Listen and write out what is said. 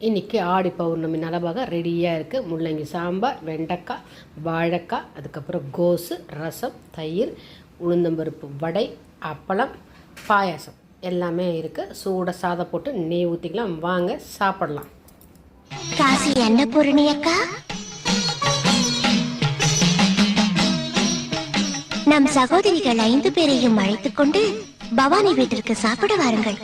இன்றைக்கி ஆடி பௌர்ணமி நலபாக ரெடியாக இருக்குது முள்ளங்கி சாம்பார் வெண்டைக்காய் வாழைக்காய் அதுக்கப்புறம் கோஸு ரசம் தயிர் உளுந்தம்பருப்பு வடை அப்பளம் பாயாசம் எல்லாமே இருக்குது சூட சாதம் போட்டு நெய் ஊற்றிக்கலாம் வாங்க சாப்பிடலாம். காசி என்ன அக்கா? நம் சகோதரிகள் ஐந்து பேரையும் அழைத்துக் கொண்டு பவானி வீட்டிற்கு சாப்பிட வாருங்கள்.